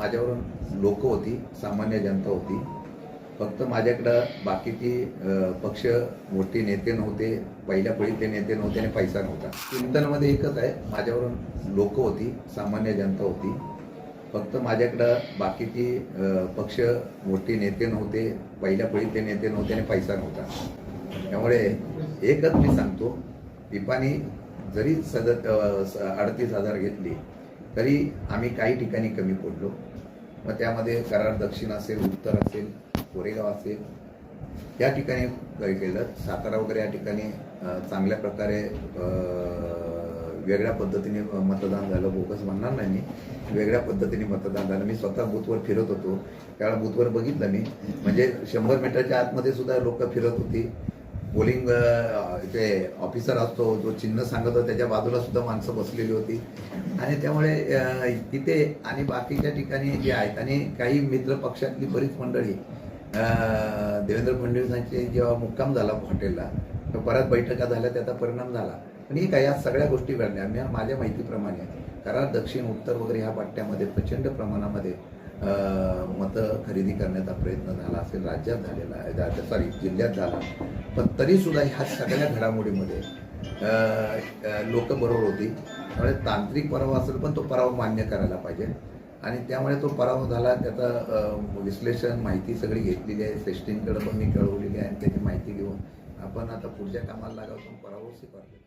माझ्यावरून लोक होती सामान्य जनता होती. फक्त माझ्याकडं बाकीची पक्ष मोठे नेते नव्हते पहिल्या पिढीतले नेते नव्हते आणि पैसा नव्हता. चिंतनमध्ये एकच आहे माझ्यावरून लोक होती सामान्य जनता होती. फक्त माझ्याकडं बाकीची पक्ष मोठे नेते नव्हते पहिल्या पिढीतले नेते नव्हते आणि पैसा नव्हता. त्यामुळे एकच मी सांगतो पिपानी जरी सद अडतीस हजार घेतली तरी आम्ही काही ठिकाणी कमी पडलो. मग त्यामध्ये कराड दक्षिण असेल उत्तर असेल कोरेगाव असेल. या ठिकाणी काही केलं सातारा वगैरे या ठिकाणी चांगल्या प्रकारे वेगळ्या पद्धतीने मतदान झालं. बोगस म्हणणार नाही मी. वेगळ्या पद्धतीने मतदान झालं. मी स्वतः बूथवर फिरत होतो. त्यावेळेला बूथवर बघितलं मी. म्हणजे शंभर मीटरच्या आतमध्ये सुद्धा लोक फिरत होती. पोलिंग इथे ऑफिसर असतो जो चिन्ह सांगत होता त्याच्या बाजूला सुद्धा माणसं बसलेली होती. आणि त्यामुळे तिथे आणि बाकीच्या ठिकाणी जे आहेत आणि काही मित्र पक्षातली बरीच मंडळी देवेंद्र फडणवीसांचे जेव्हा मुक्काम झाला हॉटेलला तर परत बैठका झाल्या त्याचा परिणाम झाला. पण ही काय या सगळ्या गोष्टी घडल्या. मी माझ्या माहितीप्रमाणे कारण दक्षिण उत्तर वगैरे ह्या पट्ट्यामध्ये प्रचंड प्रमाणामध्ये मतं खरेदी करण्याचा प्रयत्न झाला असेल राज्यात झालेला आहे सॉरी जिल्ह्यात झाला. पण तरीसुद्धा ह्या सगळ्या घडामोडीमध्ये लोक बरोबर होती. त्यामुळे तांत्रिक पराभव असेल पण तो पराभव मान्य करायला पाहिजे. आणि त्यामुळे तो पराभव झाला त्याचं विश्लेषण माहिती सगळी घेतलेली आहे. श्रेष्ठींकडे पण मी कळवलेली आहे आणि त्याची माहिती घेऊन आपण आता पुढच्या कामाला लागावं पराभव स्वीकारले